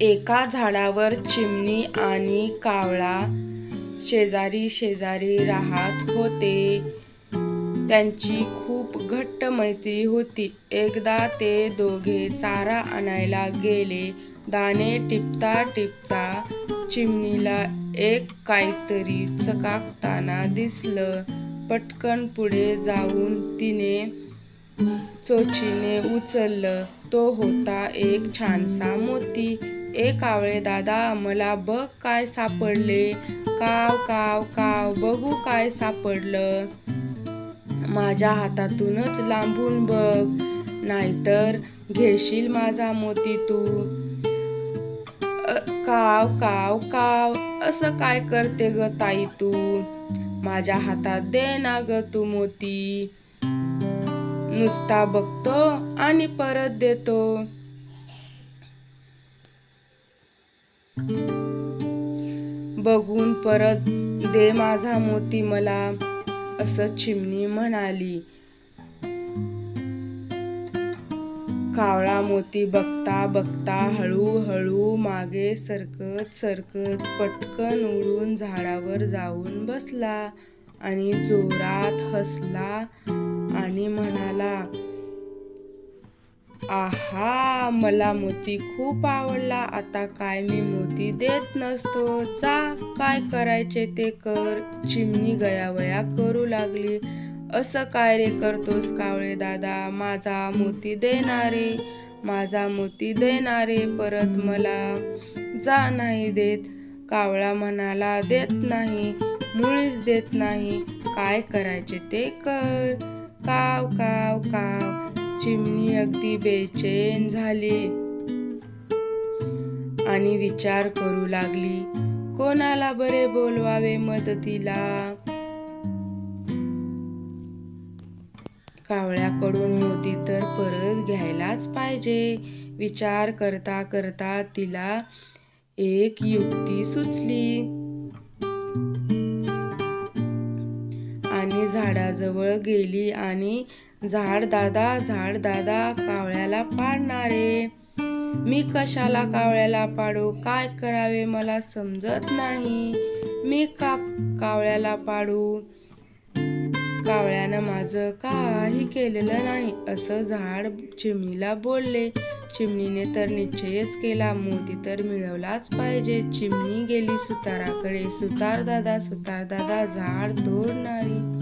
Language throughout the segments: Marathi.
एका झाडावर चिमणी आणि कावळा शेजारी शेजारी राहत होते. त्यांची खूप घट्ट मैत्री होती. एकदा ते दोघे चारा आणायला गेले. दाणे टिपता टिपता चिमणीला एक काहीतरी चकाकताना दिसलं. पटकन पुढे जाऊन तिने चोचीने उचललं. तो होता एक छानसा मोती. ए कावळे दादा मला बघ काय सापडले. काव काव काव बघू काय सापडलं. माझ्या हातातूनच लांबून बघ नाहीतर घेशील माझा मोती तू. काव काव काव असं काय करते ग ताई तू? माझ्या हातात दे ना ग तू मोती. नुसता बघतो आणि परत देतो. बघून परत दे माझा मोती मला. असं चिमणी म्हणाली. कावळा मोती बघता बघता हळूहळू मागे सरकत सरकत पटकन उडून झाडावर जाऊन बसला आणि जोरात हसला आणि म्हणाला आहा मला मोती खूप आवडला. आता काय मी मोती देत नसतो. जा काय करायचे ते कर. चिमणी गयावया करू लागली. असं काय रे करतोस कावळे दादा? माझा मोती देणारे माझा मोती देणारे परत मला जा नाही देत. कावळा म्हणाला देत नाही मुळीच देत नाही. काय करायचे ते कर. काव काव काव. चिमणी अगदी बेचैन झाली. आणि विचार करू लागली कोणाला बरे बोलवावे मदतीला? कावळ्याकडून मोती तर परत घ्यायलाच पाहिजे. विचार करता करता तिला एक युक्ती सुचली. मी झाडाजवळ गेली आणि झाड दादा झाड दादा कावळ्याला पाडणारे. मी कशाला कावळ्याला पाडू? काय करावे मला समजत नाही. मी का कावळ्याला पाडू? कावळ्यानं माझं काही केलेलं नाही. असं झाड चिमणीला बोलले. चिमणीने तर निश्चयच केला. मोती तर मिळवलाच पाहिजे. चिमणी गेली सुताराकडे. सुतार दादा सुतार दादा झाड तोडणारी.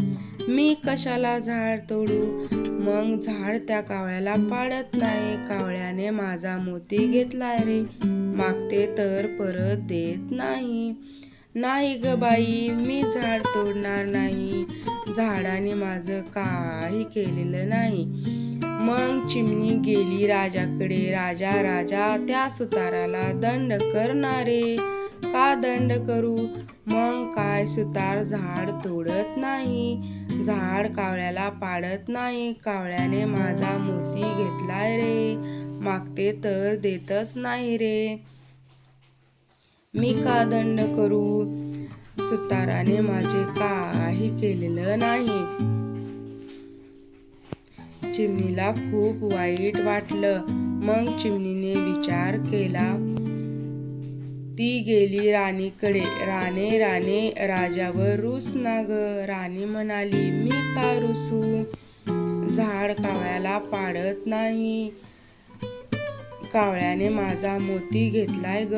मी कशाला झाड तोडू? मग झाड त्या कावळ्याला पाडत नाही. कावळ्याने माझा मोती घेतलाय रे. मागते तर परत देत नाही. नाही ग बाई मी झाड तोडणार नाही. झाडाने माझं काही केलेलं नाही. मग चिमणी गेली राजाकडे. राजा राजा त्या सुताराला दंड करणारे. का दंड करू. मग काय सुतार झाड तोडत नाही. झाड कावळ्याला पाडत नाही. कावळ्याने माझा मोती घेतलाय रे. मागते तर देतच नाही रे. मी का दंड करू? सुताराने माझे काही केलेलं नाही. चिमणीला खूप वाईट वाटलं. मग चिमणीने विचार केला. ती गेली राणीकडे. राणे राणे राजावर रुस ना ग राणी म्हणाली मी का रुसू? झाड कावळ्याला पाडत नाही. कावळ्याने माझा मोती घेतलाय ग.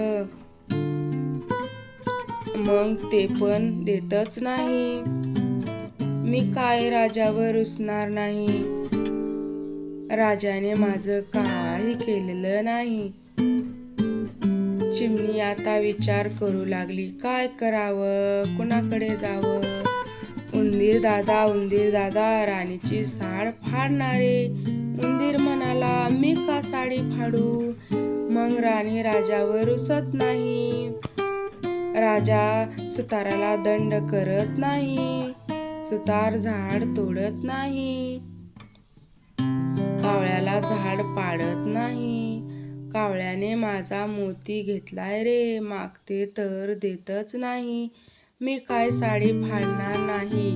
मग ते पण देतच नाही. मी काय राजावर रुसणार नाही? राजाने माझं काही केलेलं नाही. चिमणी आता विचार करू लागली. काय करावं? कुणाकडे जावं? उंदीर दादा उंदीर दादा राणीची साड फाडणारे. उंदीर म्हणाला मी का साडी फाडू? मग राणी राजावर रुसत नाही. राजा सुताराला दंड करत नाही. सुतार झाड तोडत नाही. कावळ्याला झाड पाडत नाही. कावळ्याने माझा मोती घेतलाय रे. मागते तर देतच नाही. मी काय साडी फाडणार नाही?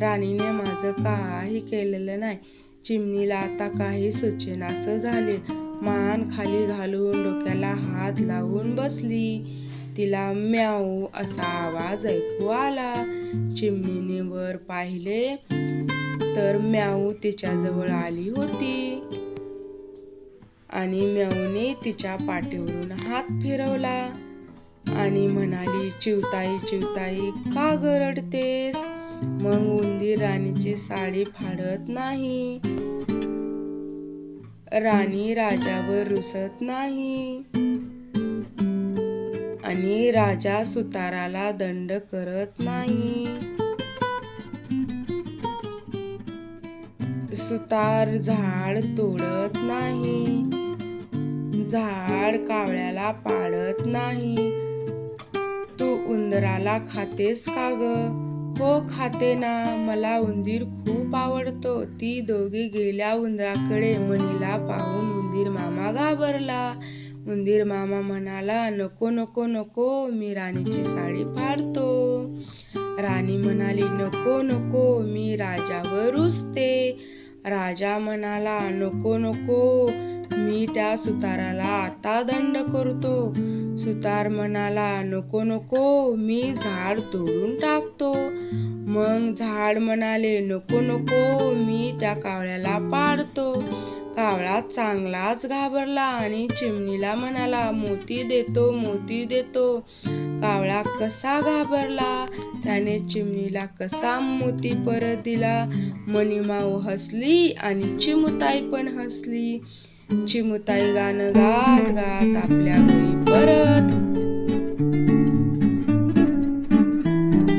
राणीने माझं काही केलेलं नाही. चिमणीला आता काही सुचेनासं झाले. मान खाली घालून डोक्याला हात लावून बसली. तिला म्याऊ असा आवाज ऐकू आला. चिमणीने वर पाहिले तर म्याऊ तिच्याजवळ आली होती. आणि म्याऊने तिच्या पाठीवरून हात फिरवला आणि म्हणाली चिवताई चिवताई का गरडतेस? मग उंदीर राणीची साडी फाडत नाही. राणी राजावर रुसत नाही. आणि राजा सुताराला दंड करत नाही. सुतार झाड तोडत नाही. झाड कावळ्याला पाळत नाही. तू उंदराला खातेस का ग? हो खाते ना. मला उंदीर खूप आवडतो. ती दोघी गेल्या उंदराकडे मणीला पाहून उंदीर मामा घाबरला. उंदीर मामा म्हणाला नको नको नको मी राणीची साडी फाडतो. राणी म्हणाली नको नको मी राजावर रुसते. राजा म्हणाला नको नको मी त्या सुताराला आता दंड करतो. सुतार म्हणाला नको नको मी झाड तोडून टाकतो. मग झाड म्हणाले नको नको मी त्या कावळ्याला पाडतो. कावळा चांगलाच घाबरला आणि चिमणीला म्हणाला मोती देतो मोती देतो. कावळा कसा घाबरला त्याने चिमणीला कसा मोती परत दिला. मणिमाऊ हसली आणि चिमुताई पण हसली. चिमुताई गाणं गात गात आपल्या घरी परत.